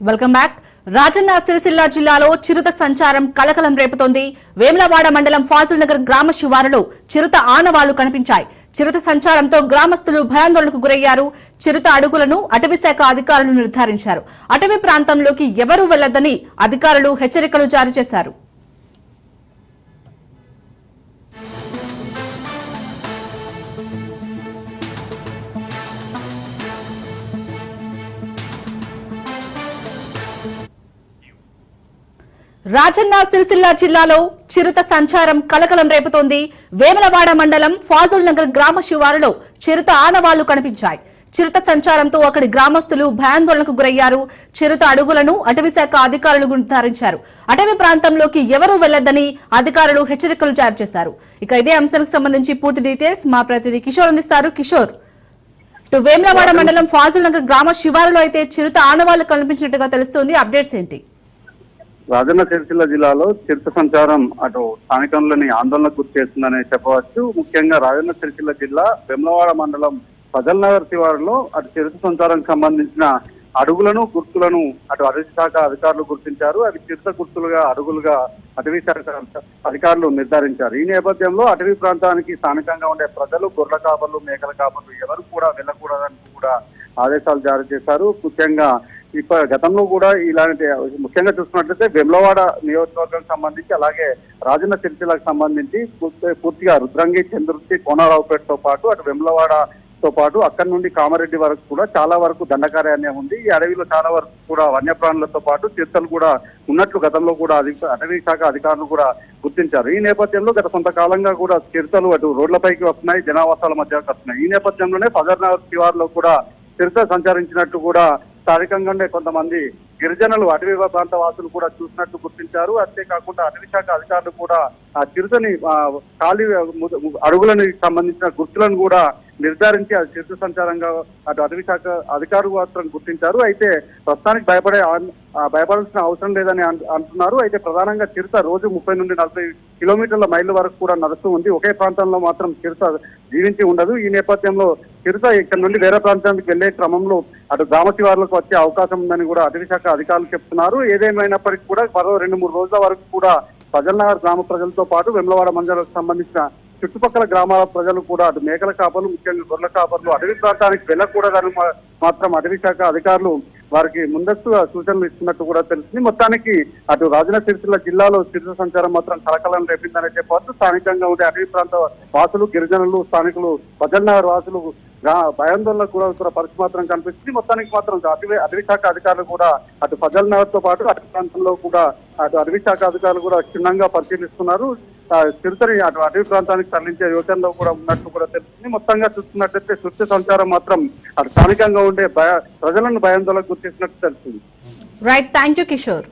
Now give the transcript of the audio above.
Welcome back. Rajanna Sircilla జిల్లాలో చిరుత సంచారం కలకలం రేపుతోంది. వేములవాడ మండలం ఫాజుల్ నగర్ గ్రామ శివారులో చిరుత ఆనవాళ్ళు కనిపించాయి. చిరుత సంచారంతో గ్రామస్తులు భయాందోళనకు గురయ్యారు. చిరుత అడుగులను అటవీ శాఖ అధికారులు నిర్ధారించారు. అటవీ ప్రాంతంలోకి ఎవరూ వెళ్ళొద్దని అధికారులు హెచ్చరికలు జారీ చేశారు. రాజన్న సిరిసిల్ల జిల్లాలో చిరుత సంచారం కలకలం రేపుతోంది. వేములవాడ మండలం ఫాజుల్ నగర్ గ్రామ శివారులో చిరుత ఆనవాళ్ళు కనిపించాయి. చిరుత సంచారంతో అక్కడి గ్రామస్తులు భయాందోళనకు గురయ్యారు. చిరుత అడుగులను అటవీశాఖ అధికారులు నిర్ధారించారు. అటవీ ప్రాంతంలోకి ఎవరూ వెళ్ళొద్దని అధికారులు హెచ్చరికలు జారీ చేశారు. ఇక ఇదే అంశానికి సంబంధించి పూర్తి డీటెయిల్స్ మా ప్రతినిధి కిషోర్ అందిస్తారు. కిషోర్ వేములవాడ మండలం ఫాజుల్ నగర్ గ్రామ శివారులో అయితే చిరుత ఆనవాళ్ళు కనిపించినట్టుగా తెలుస్తోంది. అప్డేట్స్ ఏంటి? రాజన్న సిరిసిల్ల జిల్లాలో చిరుత సంచారం అటు స్థానికంలోని ఆందోళనకు గురి చేస్తుందని చెప్పవచ్చు. ముఖ్యంగా రాజన్న సిరిసిల్ల జిల్లా వెమ్లవాడ మండలం ఫజల్ నగర్ శివారులో అటు చిరుత సంచారానికి సంబంధించిన అడుగులను గుర్తులను అటు అటవీ శాఖ అధికారులు గుర్తించారు. అవి చిరుత గుర్తులుగా అడుగులుగా అటవీ శాఖ అధికారులు నిర్ధారించారు. ఈ నేపథ్యంలో అటవీ ప్రాంతానికి స్థానికంగా ఉండే ప్రజలు గొర్రెల కాపర్లు మేకల కాపర్లు ఎవరు కూడా వెళ్ళకూడదని కూడా ఆదేశాలు జారీ చేశారు. ముఖ్యంగా ఇప్ప గతంలో కూడా ఇలాంటి ముఖ్యంగా చూసుకున్నట్లయితే వెమ్లవాడ నియోజకవర్గానికి సంబంధించి అలాగే రాజన్న సిరిసిల్లకు సంబంధించి పూర్తిగా రుద్రంగి చంద్రుతి కోనరావుపేటతో పాటు అటు వెమ్లవాడతో పాటు అక్కడి నుండి కామారెడ్డి వరకు కూడా చాలా వరకు దండకారణ్యం ఉంది. ఈ అడవిలో చాలా వరకు కూడా వన్యప్రాణులతో పాటు చిత్తలు కూడా ఉన్నట్లు గతంలో కూడా అధిక అటవీ శాఖ అధికారులు కూడా గుర్తించారు. ఈ నేపథ్యంలో గత కొంతకాలంగా కూడా చిరుతలు అటు రోడ్లపైకి వస్తున్నాయి జనావాసాల మధ్య వస్తున్నాయి. ఈ నేపథ్యంలోనే ఫజర్ శివార్లో కూడా చిరుత సంచరించినట్టు కూడా స్థానికంగా ఉండే కొంతమంది గిరిజనులు అటవీ ప్రాంత వాసులు కూడా చూసినట్టు గుర్తించారు. అంతేకాకుండా అటవీ శాఖ అధికారులు కూడా ఆ చిరుతని ఖాళీ ము- సంబంధించిన గుర్తులను కూడా నిర్ధారించి అది చిరుత సంచారంగా అటు అటవీ శాఖ అధికారులు మాత్రం గుర్తించారు. అయితే ప్రస్తుతానికి భయపడే భయపడాల్సిన అవసరం లేదని అంటున్నారు. అయితే ప్రధానంగా చిరుత రోజు ముప్పై నుండి నలభై కిలోమీటర్ల మైళ్ళ వరకు కూడా నడుస్తూ ఉంది. ఒకే ప్రాంతంలో మాత్రం చిరుత జీవించి ఉండదు. ఈ నేపథ్యంలో చిరుత ఇక్కడ నుండి వేరే ప్రాంతానికి వెళ్ళే క్రమంలో అటు గ్రామ శివార్లకు వచ్చే అవకాశం ఉందని కూడా అటవీ శాఖ అధికారులు చెప్తున్నారు. ఏదేమైనప్పటికీ కూడా మరో రెండు మూడు రోజుల వరకు కూడా ఫజల్ నగర్ గ్రామ ప్రజలతో పాటు వెమ్లవాడ మండలకు సంబంధించిన చుట్టుపక్కల గ్రామాల ప్రజలు కూడా అటు మేకల కాపర్లు ముఖ్యంగా గొర్రెల కాపర్లు అటవీ ప్రాంతానికి వెళ్ళకూడదని మాత్రం అటవీ శాఖ అధికారులు వారికి ముందస్తుగా సూచనలు ఇస్తున్నట్టు కూడా తెలిసింది మొత్తానికి అటు రాజన్న సిరిసిల్ల జిల్లాలో సిరిస సంచారం మాత్రం కలకలం రేపిందని చెప్పవచ్చు. స్థానికంగా ఉండే అటవీ ప్రాంత వాసులు గిరిజనులు స్థానికులు భజన్నగర్ నగర్ వాసులు భయాందోళన కూడా గురవుతున్న పరిస్థితి మాత్రం కనిపిస్తుంది. మొత్తానికి మాత్రం అటవీ అటవీ శాఖ అధికారులు కూడా అటు ఫజల్ నగర్తో పాటు అటవీ ప్రాంతంలో కూడా అటు అటవీ శాఖ అధికారులు కూడా క్షుణ్ణంగా పరిశీలిస్తున్నారు. ఆ, చిరుతని అటు అటవీ ప్రాంతానికి తరలించే యోచనలో కూడా ఉన్నట్టు కూడా తెలుస్తుంది. మొత్తంగా చూస్తున్నట్లయితే సృష్టి సంచారం మాత్రం అటు స్థానికంగా ఉండే ప్రజలను భయాందోళనకు గుర్తించినట్టు తెలుస్తుంది. Right thank you Kishore